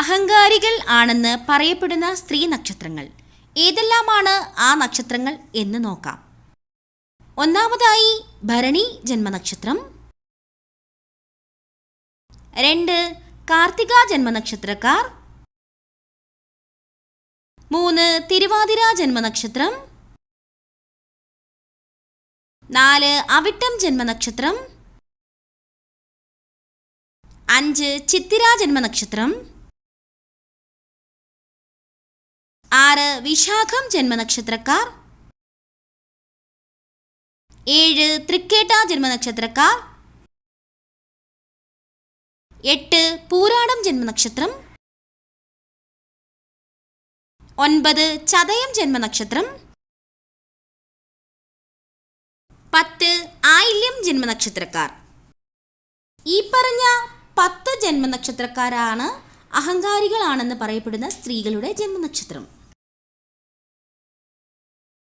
അഹങ്കാരികൾ ആണെന്ന് പറയപ്പെടുന്ന സ്ത്രീ നക്ഷത്രങ്ങൾ. ഏതെല്ലാമാണ് ആ നക്ഷത്രങ്ങൾ എന്ന് നോക്കാം. ഒന്നാമതായി ഭരണി ജന്മനക്ഷത്രം. രണ്ട് കാർത്തിക ജന്മനക്ഷത്രക്കാർ. മൂന്ന് തിരുവാതിര ജന്മനക്ഷത്രം. നാല് അവിട്ടം ജന്മനക്ഷത്രം. അഞ്ച് ചിത്തിര ജന്മനക്ഷത്രം. ആറ് വിശാഖം ജന്മനക്ഷത്രക്കാർ. ഏഴ് തൃക്കേട്ട ജന്മനക്ഷത്രക്കാർ. എട്ട് പൂരാടം ജന്മനക്ഷത്രം. ഒൻപത് ചതയം ജന്മനക്ഷത്രം. പത്ത് ആയില്യം ജന്മനക്ഷത്രക്കാർ. ഈ പറഞ്ഞ പത്ത് ജന്മനക്ഷത്രക്കാരാണ് അഹങ്കാരികളാണെന്ന് പറയപ്പെടുന്ന സ്ത്രീകളുടെ ജന്മനക്ഷത്രം.